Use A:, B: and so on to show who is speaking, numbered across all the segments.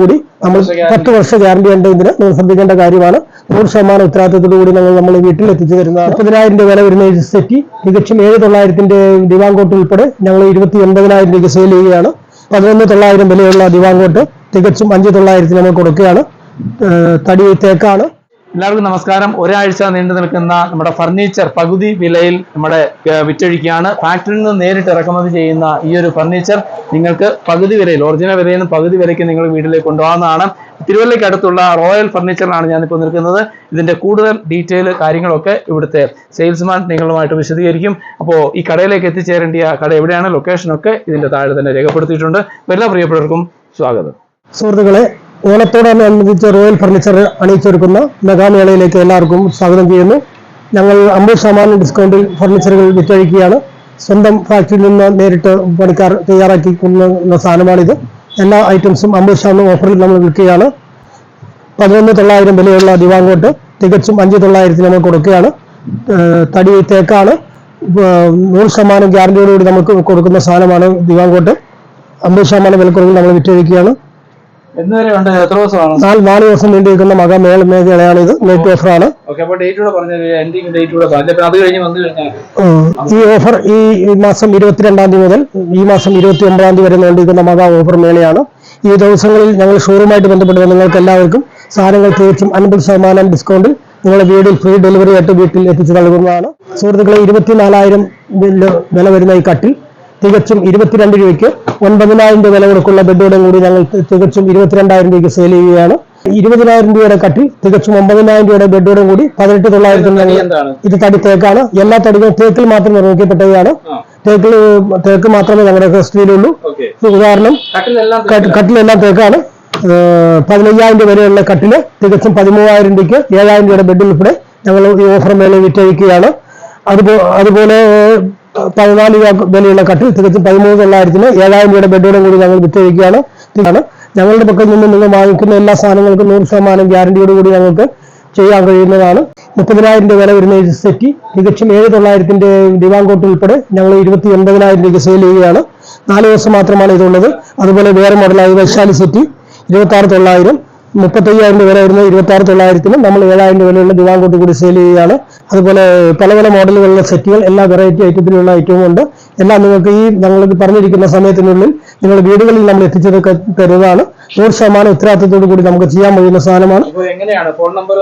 A: കൂടി നമ്മൾ പത്ത് വർഷ ഗ്യാരണ്ടി ഉണ്ട് ഇതിന്. നിങ്ങൾ ശ്രദ്ധിക്കേണ്ട കാര്യമാണ്. നൂറ് ശതമാനം ഉത്തരവാദിത്തത്തോടുകൂടി നമ്മൾ നമ്മൾ വീട്ടിൽ എത്തിച്ചു തരുന്നതാണ്. മുപ്പതിനായിരം രൂപ വില വരുന്ന ഈ സെറ്റി തികച്ചും ഏഴ് തൊള്ളായിരത്തിന്റെ ദിവാങ്കോട്ട് ഉൾപ്പെടെ ഞങ്ങൾ ഇരുപത്തി ഒൻപതിനായിരം രൂപ സെയിൽ ചെയ്യുകയാണ്. പതിനൊന്ന് തൊള്ളായിരം വിലയുള്ള ദിവാങ്കോട്ട് തികച്ചും അഞ്ച് തൊള്ളായിരത്തിന് നമ്മൾ കൊടുക്കുകയാണ്. തടി തേക്കാണ്.
B: എല്ലാവർക്കും നമസ്കാരം. ഒരാഴ്ച നീണ്ടു നിൽക്കുന്ന നമ്മുടെ ഫർണിച്ചർ പകുതി വിലയിൽ നമ്മുടെ വിറ്റഴിക്കുകയാണ്. ഫാക്ടറിയിൽ നിന്ന് നേരിട്ട് ഇറക്കുമതി ചെയ്യുന്ന ഈ ഒരു ഫർണിച്ചർ നിങ്ങൾക്ക് പകുതി വിലയിൽ ഒറിജിനൽ വിലയിൽ നിന്ന് പകുതി വിലയ്ക്ക് നിങ്ങൾ വീട്ടിലേക്ക് കൊണ്ടുപോകാവുന്നതാണ് തിരുവല്ലയ്ക്ക് അടുത്തുള്ള റോയൽ ഫർണിച്ചറിലാണ് ഞാനിപ്പോൾ നിൽക്കുന്നത്. ഇതിന്റെ കൂടുതൽ ഡീറ്റെയിൽ കാര്യങ്ങളൊക്കെ ഇവിടുത്തെ സെയിൽസ്മാൻ നിങ്ങളുമായിട്ട് വിശദീകരിക്കും. അപ്പോൾ ഈ കടയിലേക്ക് എത്തിച്ചേരേണ്ടിയ കട എവിടെയാണ്? ലൊക്കേഷനൊക്കെ ഇതിന്റെ താഴെ തന്നെ രേഖപ്പെടുത്തിയിട്ടുണ്ട്. എല്ലാ പ്രിയപ്പെട്ടവർക്കും സ്വാഗതം.
A: സുഹൃത്തുക്കളെ ഓണത്തോടനുബന്ധിച്ച് റോയൽ ഫർണിച്ചർ അണിയിച്ചൊരുക്കുന്ന മെഗാമേളയിലേക്ക് എല്ലാവർക്കും സ്വാഗതം ചെയ്യുന്നു. ഞങ്ങൾ അമ്പത് ശതമാനം ഡിസ്കൗണ്ടിൽ ഫർണിച്ചറുകൾ വിറ്റഴിക്കുകയാണ്. സ്വന്തം ഫാക്ടറിയിൽ നിന്ന് നേരിട്ട് പണിക്കാർ തയ്യാറാക്കി കൊണ്ടുവന്ന സാധനമാണിത്. എല്ലാ ഐറ്റംസും അമ്പത് ശതമാനം ഓഫറിൽ നമ്മൾ വിൽക്കുകയാണ്. പതിനൊന്ന് തൊള്ളായിരം വിലയുള്ള ദിവാങ്കോട്ട് തികച്ചും അഞ്ച് തൊള്ളായിരത്തിന് നമ്മൾ കൊടുക്കുകയാണ്. തടി തേക്കാണ്. നൂറ് ശതമാനം ഗ്യാരണ്ടിയോടുകൂടി നമുക്ക് കൊടുക്കുന്ന സാധനമാണ് ദിവാങ്കോട്ട്. അമ്പത് ശതമാനം വിലക്കുറവിൽ നമ്മൾ വിറ്റഴിക്കുകയാണ്. നാല് ദിവസം നീണ്ടു നിൽക്കുന്ന മക മേള മേഖലയാണ് ഇത് നെറ്റ്
B: ഓഫർ ആണ്.
A: ഈ ഓഫർ ഈ മാസം ഇരുപത്തിരണ്ടാം തീയതി മുതൽ ഈ മാസം ഇരുപത്തി ഒമ്പതാം തീയതി വരെ നീണ്ടിരിക്കുന്ന മക ഓഫർ മേളയാണ്. ഈ ദിവസങ്ങളിൽ ഞങ്ങൾ ഷോറൂമായിട്ട് ബന്ധപ്പെട്ട് നിങ്ങൾക്ക് എല്ലാവർക്കും സാധനങ്ങൾ തീർച്ചയായും അൻപത് ശതമാനം ഡിസ്കൗണ്ടിൽ നിങ്ങളുടെ വീടിൽ ഫ്രീ ഡെലിവറി ആയിട്ട് വീട്ടിൽ എത്തിച്ചു നൽകുന്നതാണ്. സുഹൃത്തുക്കളെ ഇരുപത്തിനാലായിരം വില വരുന്ന ഈ കട്ടിൽ തികച്ചും ഇരുപത്തിരണ്ട് രൂപയ്ക്ക് ഒൻപതിനായിരം രൂപ വില കൊടുക്കുള്ള ബെഡോടും കൂടി ഞങ്ങൾ തികച്ചും ഇരുപത്തിരണ്ടായിരം രൂപയ്ക്ക് സെയിൽ ചെയ്യുകയാണ്. ഇരുപതിനായിരം രൂപയുടെ കട്ടി തികച്ചും ഒമ്പതിനായിരം രൂപയുടെ ബെഡോടും കൂടി പതിനെട്ട് തൊള്ളായിരത്തിന് ഞങ്ങൾ ഇത് തടി തേക്കാണ്. എല്ലാ തടികളും തേക്കിൽ മാത്രം നിർമ്മിക്കപ്പെട്ടവയാണ്.
B: തേക്ക്
A: തേക്കിൽ തേക്ക് മാത്രമേ ഞങ്ങളുടെ
B: ഓക്കെ.
A: ഉദാഹരണം
B: കട്ടിലെല്ലാം
A: തേക്കാണ്. പതിനയ്യായിരം രൂപ വരെയുള്ള കട്ടിൽ തികച്ചും പതിമൂവായിരം രൂപയ്ക്ക് ഏഴായിരം രൂപയുടെ ബെഡ് ഉൾപ്പെടെ ഞങ്ങൾ ഈ ഓഫർ മേളയിൽ വിറ്റഴിക്കുകയാണ്. അതുപോലെ പതിനാല് രൂപ വിലയുള്ള കട്ടിൽ തികച്ചും പതിമൂന്ന് തൊള്ളായിരത്തിന് ഏഴായിരം രൂപയുടെ ബെഡോടും കൂടി ഞങ്ങൾ വിറ്റഴിക്കുകയാണ് ഇതാണ്. ഞങ്ങളുടെ പക്കൽ നിന്ന് നിങ്ങൾ വാങ്ങിക്കുന്ന എല്ലാ സാധനങ്ങൾക്കും നൂറ് ശതമാനം ഗ്യാരണ്ടിയോട് കൂടി ഞങ്ങൾക്ക് ചെയ്യാൻ കഴിയുന്നതാണ്. മുപ്പതിനായിരം രൂപ വില വരുന്ന ഈ സെറ്റ് തികച്ചും ഏഴ് തൊള്ളായിരത്തിന്റെ ദിവാങ്കോട്ട് ഉൾപ്പെടെ ഞങ്ങൾ ഇരുപത്തി ഒൻപതിനായിരം രൂപയ്ക്ക് സെയിൽ ചെയ്യുകയാണ്. നാല് ദിവസം മാത്രമാണ് ഇതുള്ളത്. അതുപോലെ വേറെ മോഡലായ വൈശാലി സെറ്റ് ഇരുപത്തി ആറ് തൊള്ളായിരം മുപ്പത്തയ്യായിരം രൂപ വില വരുന്ന ഇരുപത്തി ആറ് തൊള്ളായിരത്തിന് നമ്മൾ ഏഴായിരം രൂപ വിലയുള്ള ദിവാങ്കോട്ട് കൂടി സെയിൽ ചെയ്യുകയാണ്. അതുപോലെ പല പല മോഡലുകളുള്ള സെറ്റുകൾ എല്ലാ വെറൈറ്റി ഐറ്റത്തിലുള്ള ഐറ്റവും ഉണ്ട്. എല്ലാം നിങ്ങൾക്ക് ഈ ഞങ്ങൾക്ക് പറഞ്ഞിരിക്കുന്ന സമയത്തിനുള്ളിൽ നിങ്ങൾ വീടുകളിൽ നമ്മൾ എത്തിച്ചത് തരുന്നതാണ്. നൂറ് ശതമാനം ഉത്തരവാദിത്തത്തോടു കൂടി നമുക്ക് ചെയ്യാൻ കഴിയുന്ന സാധനമാണ്.
B: ഫോൺ നമ്പർ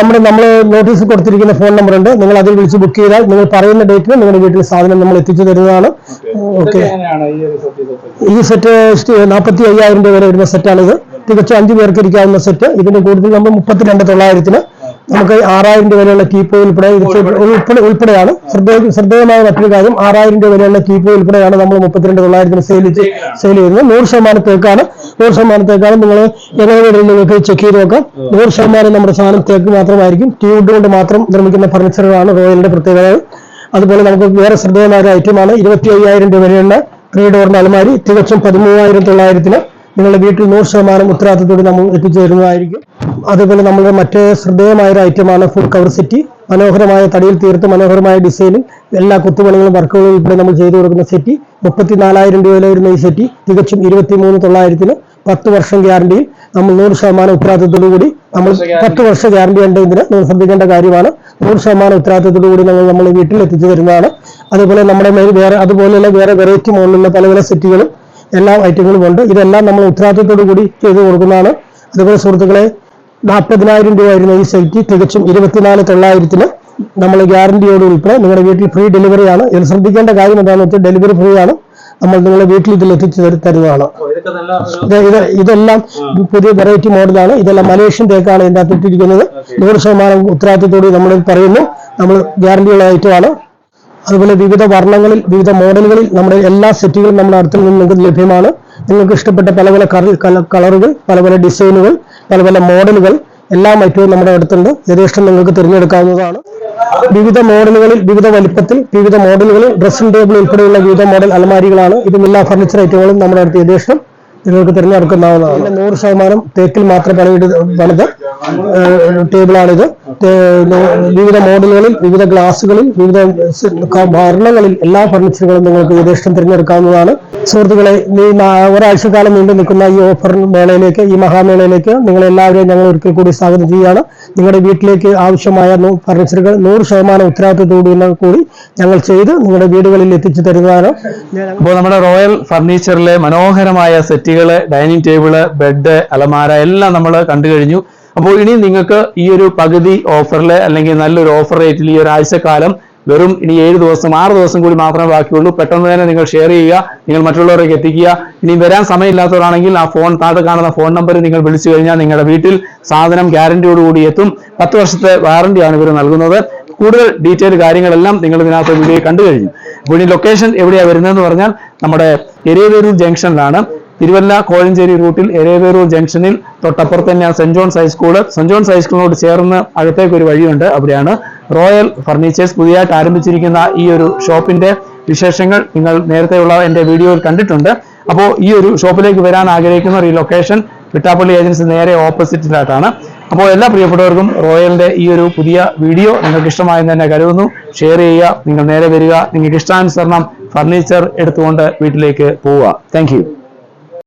A: നമ്മുടെ നമ്മൾ നോട്ടീസ് കൊടുത്തിരിക്കുന്ന ഫോൺ നമ്പർ ഉണ്ട്. നിങ്ങൾ അതിൽ വിളിച്ച് ബുക്ക് ചെയ്താൽ നിങ്ങൾ പറയുന്ന ഡേറ്റിന് നിങ്ങളുടെ വീട്ടിൽ സാധനം നമ്മൾ എത്തിച്ചു തരുന്നതാണ്. ഓക്കെ
B: ഈ
A: സെറ്റ് നാൽപ്പത്തി അയ്യായിരം രൂപ വരെ വരുന്ന സെറ്റാണിത് തികച്ചും അഞ്ചു പേർക്ക് ഇരിക്കാവുന്ന സെറ്റ് ഇതിന്റെ കൂടുതൽ നമ്മൾ മുപ്പത്തിരണ്ട് തൊള്ളായിരത്തിന് നമുക്ക് ആറായിരം രൂപ വരെയുള്ള കീപ്പോ ഉൾപ്പെടെ ഉൾപ്പെടെ. ഉൾപ്പെടെയാണ്. ശ്രദ്ധേയ ശ്രദ്ധേയമായ മറ്റൊരു കാര്യം ആറായിരം രൂപ വരെയുള്ള കീപ്പോ ഉൾപ്പെടെയാണ് നമ്മൾ മുപ്പത്തിരണ്ട് തൊള്ളായിരത്തിന് സെയിൽ സെയിൽ ചെയ്യുന്നത്. നൂറ് ശതമാനത്തേക്കാണ് നൂറ് ശതമാനത്തേക്കാണ് നിങ്ങൾ എങ്ങനെ വേണമെങ്കിലും നിങ്ങൾക്ക് ചെക്ക് ചെയ്ത് നോക്കാം. നൂറ് ശതമാനം നമ്മുടെ സാധനം തേക്ക് മാത്രമായിരിക്കും. ട്യൂബ് കൊണ്ട് മാത്രം നിർമ്മിക്കുന്ന ഫർണിച്ചറുകളാണ് റോയലിന്റെ പ്രത്യേകത. അതുപോലെ നമുക്ക് വേറെ ശ്രദ്ധേയമായ ഒരു ഐറ്റമാണ് ഇരുപത്തി അയ്യായിരം രൂപ വരെയുള്ള ത്രീ ഡോറിന്റെ അലമാരി തികച്ചും പതിമൂവായിരം തൊള്ളായിരത്തിന് നിങ്ങളുടെ വീട്ടിൽ നൂറ് ശതമാനം ഉത്തരവാദിത്തത്തോടെ നമ്മൾ എത്തിച്ചു തരുന്നതായിരിക്കും. അതുപോലെ നമ്മുടെ മറ്റേ ശ്രദ്ധേയമായ ഒരു ഐറ്റമാണ് ഫുൾ കവർ സെറ്റി മനോഹരമായ തടിയിൽ തീർത്ത് മനോഹരമായ ഡിസൈനും എല്ലാ കുത്തുപണികളും വർക്കുകളും ഉൾപ്പെടെ നമ്മൾ ചെയ്തു കൊടുക്കുന്ന സെറ്റി മുപ്പത്തിനാലായിരം രൂപ വരെ വരുന്ന ഈ സെറ്റി തികച്ചും ഇരുപത്തി മൂന്ന് തൊള്ളായിരത്തിന് പത്ത് വർഷം ഗ്യാരണ്ടിയിൽ നമ്മൾ നൂറ് ശതമാനം ഉത്തരവാദിത്തത്തോടു കൂടി നമ്മൾ പത്ത് വർഷം ഗ്യാരണ്ടി ഉണ്ട് ഇതിന്. നിങ്ങൾ ശ്രദ്ധിക്കേണ്ട കാര്യമാണ്. നൂറ് ശതമാനം ഉത്തരവാദിത്തത്തോടു കൂടി നമ്മൾ നമ്മൾ വീട്ടിൽ എത്തിച്ചു തരുന്നതാണ്. അതുപോലെ നമ്മുടെ വേറെ അതുപോലെയുള്ള വേറെ വെറൈറ്റി മോഡലുള്ള പല പല സെറ്റുകളും എല്ലാ ഐറ്റങ്ങളും ഉണ്ട്. ഇതെല്ലാം നമ്മൾ ഉത്തരവാദിത്തത്തോടു കൂടി ചെയ്തു കൊടുക്കുന്നതാണ്. അതുപോലെ സുഹൃത്തുക്കളെ നാൽപ്പതിനായിരം രൂപ വരുന്ന ഈ സൈറ്റ് തികച്ചും ഇരുപത്തിനാല് തൊള്ളായിരത്തിന് നമ്മൾ ഗ്യാരണ്ടിയോട് ഉൾപ്പെടെ നിങ്ങളുടെ വീട്ടിൽ ഫ്രീ ഡെലിവറി ആണ്. ഇത് ശ്രദ്ധിക്കേണ്ട കാര്യം എന്താണെന്ന് വെച്ചാൽ ഡെലിവറി ഫ്രീ ആണ്. നമ്മൾ നിങ്ങളുടെ വീട്ടിൽ ഇതിൽ എത്തിച്ചു തരു- തരുന്നതാണ്. ഇത് ഇതെല്ലാം പുതിയ വെറൈറ്റി മോഡലാണ് ഇതെല്ലാം മലേഷ്യൻ തേക്കാണ് ഇതിന്റെ അകത്ത് ഇട്ടിരിക്കുന്നത്. നൂറ് ശതമാനം ഉത്തരവാദിത്തത്തോടെ നമ്മൾ പറയുന്നു. നമ്മൾ ഗ്യാരണ്ടിയുള്ള ഐറ്റമാണ് അതുപോലെ വിവിധ വർണങ്ങളിൽ വിവിധ മോഡലുകളിൽ നമ്മുടെ എല്ലാ സെറ്റുകളും നമ്മുടെ അടുത്ത് നിന്ന് നിങ്ങൾക്ക് ലഭ്യമാണ്. നിങ്ങൾക്ക് ഇഷ്ടപ്പെട്ട പല പല കളറുകൾ പല പല ഡിസൈനുകൾ പല പല മോഡലുകൾ എല്ലാ ഐറ്റവും നമ്മുടെ അടുത്തുണ്ട്. യഥേഷ്ടം നിങ്ങൾക്ക് തിരഞ്ഞെടുക്കാവുന്നതാണ്. വിവിധ മോഡലുകളിൽ വിവിധ വലിപ്പത്തിൽ വിവിധ മോഡലുകളിൽ ഡ്രസ്സിംഗ് ടേബിൾ ഉൾപ്പെടെയുള്ള വിവിധ മോഡൽ അലമാരികളാണ്. ഇതും എല്ലാ ഫർണിച്ചർ ഐറ്റങ്ങളും നമ്മുടെ അടുത്ത് യഥേഷ്ടം നിങ്ങൾക്ക് തിരഞ്ഞെടുക്കാവുന്നതാണ്. നൂറ് ശതമാനം തേക്കിൽ മാത്രം പണിയിട്ട് പണിത് ടേബിളാണിത്. വിവിധ മോഡലുകളിൽ വിവിധ ഗ്ലാസുകളിൽ വിവിധ ഭരണങ്ങളിൽ വർണങ്ങളിൽ എല്ലാ ഫർണിച്ചറുകളും നിങ്ങൾക്ക് യഥേഷ്ടം തിരഞ്ഞെടുക്കാവുന്നതാണ്. സുഹൃത്തുക്കളെ ഈ ഒരാഴ്ചക്കാലം നീണ്ടു നിൽക്കുന്ന ഈ ഓഫർ മേളയിലേക്ക് ഈ മഹാമേളയിലേക്ക് നിങ്ങളെല്ലാവരെയും ഞങ്ങൾ ഒരിക്കൽ കൂടി സ്വാഗതം ചെയ്യുകയാണ്. നിങ്ങളുടെ വീട്ടിലേക്ക് ആവശ്യമായ ഫർണിച്ചറുകൾ നൂറ് ശതമാനം ഉത്തരവാദിത്വത്തോടു കൂടി ഞങ്ങൾ ചെയ്ത് നിങ്ങളുടെ വീടുകളിൽ എത്തിച്ചു തരുന്നതാണ്.
B: അപ്പോൾ നമ്മുടെ റോയൽ ഫർണിച്ചറിലെ മനോഹരമായ സെറ്റുകൾ ഡൈനിങ് ടേബിൾ ബെഡ് അലമാര എല്ലാം നമ്മൾ കണ്ടു കഴിഞ്ഞു. അപ്പോൾ ഇനി നിങ്ങൾക്ക് ഈ ഒരു പകുതി ഓഫറിൽ അല്ലെങ്കിൽ നല്ലൊരു ഓഫർ റേറ്റിൽ ഈ ഒരു ആഴ്ചക്കാലം വെറും ഇനി ഏഴ് ദിവസം ആറ് ദിവസം കൂടി മാത്രമേ ബാക്കിയുള്ളൂ. പെട്ടെന്ന് തന്നെ നിങ്ങൾ ഷെയർ ചെയ്യുക നിങ്ങൾ മറ്റുള്ളവരേക്ക് എത്തിക്കുക. ഇനി വരാൻ സമയമില്ലാത്തവരാണെങ്കിൽ ആ ഫോൺ താഴെ കാണുന്ന ഫോൺ നമ്പർ നിങ്ങൾ വിളിച്ചു കഴിഞ്ഞാൽ നിങ്ങളുടെ വീട്ടിൽ സാധനം ഗ്യാരണ്ടിയോടുകൂടി എത്തും. പത്ത് വർഷത്തെ വാറണ്ടിയാണ് ഇവർ നൽകുന്നത്. കൂടുതൽ ഡീറ്റെയിൽ കാര്യങ്ങളെല്ലാം നിങ്ങൾ ഇതിനകത്ത് വീഡിയോ കണ്ടു കഴിഞ്ഞു. അപ്പോൾ ഇനി ലൊക്കേഷൻ എവിടെയാണ് വരുന്നതെന്ന് പറഞ്ഞാൽ നമ്മുടെ എരിയൂർ ജംഗ്ഷനിലാണ്. തിരുവല്ല കോഴഞ്ചേരി റൂട്ടിൽ എരേവേരൂർ ജംഗ്ഷനിൽ തൊട്ടപ്പുറത്ത് തന്നെയാണ് saint John's high school saint John's ഹൈസ്കൂളിനോട് ചേർന്ന് അകത്തേക്ക് ഒരു വഴിയുണ്ട്. അവിടെയാണ് റോയൽ ഫർണിച്ചേഴ്സ് പുതിയതായിട്ട് ആരംഭിച്ചിരിക്കുന്ന ഈ ഒരു ഷോപ്പിന്റെ വിശേഷങ്ങൾ നിങ്ങൾ നേരത്തെയുള്ള എന്റെ വീഡിയോയിൽ കണ്ടിട്ടുണ്ട്. അപ്പോൾ ഈ ഒരു ഷോപ്പിലേക്ക് വരാൻ ആഗ്രഹിക്കുന്ന ഈ ലൊക്കേഷൻ വിട്ടാപ്പള്ളി ഏജൻസി നേരെ ഓപ്പോസിറ്റിലായിട്ടാണ്. അപ്പോൾ എല്ലാ പ്രിയപ്പെട്ടവർക്കും റോയലിന്റെ ഈ ഒരു പുതിയ വീഡിയോ നിങ്ങൾക്ക് ഇഷ്ടമായെന്ന് തന്നെ കരുതുന്നു. ഷെയർ ചെയ്യുക നിങ്ങൾ നേരെ വരിക. നിങ്ങൾക്ക് ഇഷ്ടാനുസരണം ഫർണിച്ചർ എടുത്തുകൊണ്ട് വീട്ടിലേക്ക് പോവുക. താങ്ക്